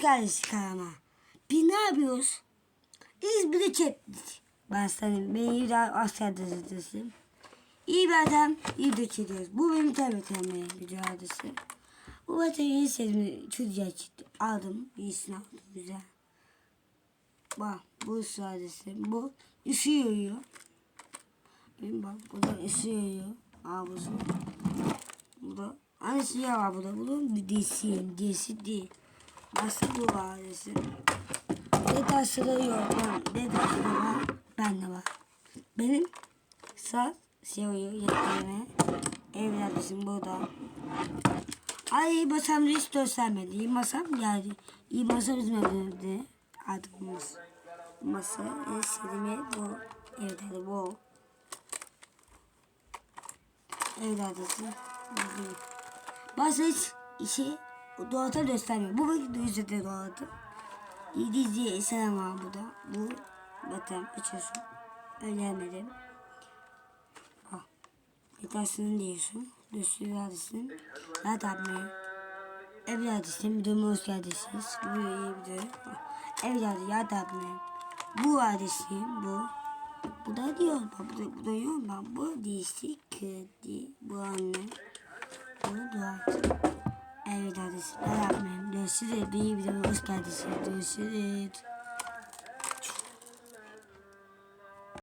geldiniz kanalıma. Biz ne yapıyoruz? İzmir'de çektik. Ben senin ben iyi daha asker gazetesiyim. İyi bir adam, iyi de çekiyoruz. Bu benim tabii temel adresi. Bu bataryayı sevdim. Çocuğa çıktı. Aldım. İyisini aldım. Güzel. Bak bu sadesi. Bu ısı yoruyor. Benim bak bu da ısı yoruyor. Aa bu da hani siyah var bu da. Bu da bir desi. Desi değil. Nasıl bu ailesi? Detayları yok. Ben detayları var. Bende var. Benim sağ seviyor yetkileme. Evladım burada. Ay masam hiç göstermedi. İyi masam geldi. İyi masa bizim evde. Artık masa. Masa bu evde bu. Evladısı. Masa hiç işi doğata göstermiyor. Bu vakit yüzde doğatı. İngilizce selam var bu da. Bu zaten açıyorsun. Öğrenmedim. Bak. Yetersini diyorsun. Düşüyor adresin. Rahat abone. Evladısın. Videoma hoş geldiniz. Bu iyi video. Evladı ya da abone. Bu adresin bu. Bu da diyor. Bu da, bu da. Bak bu dişi. Bu anne. Bu duat. Evet yapmayayım. Görüşürüz. Bir videoma hoş geldiniz. Görüşürüz.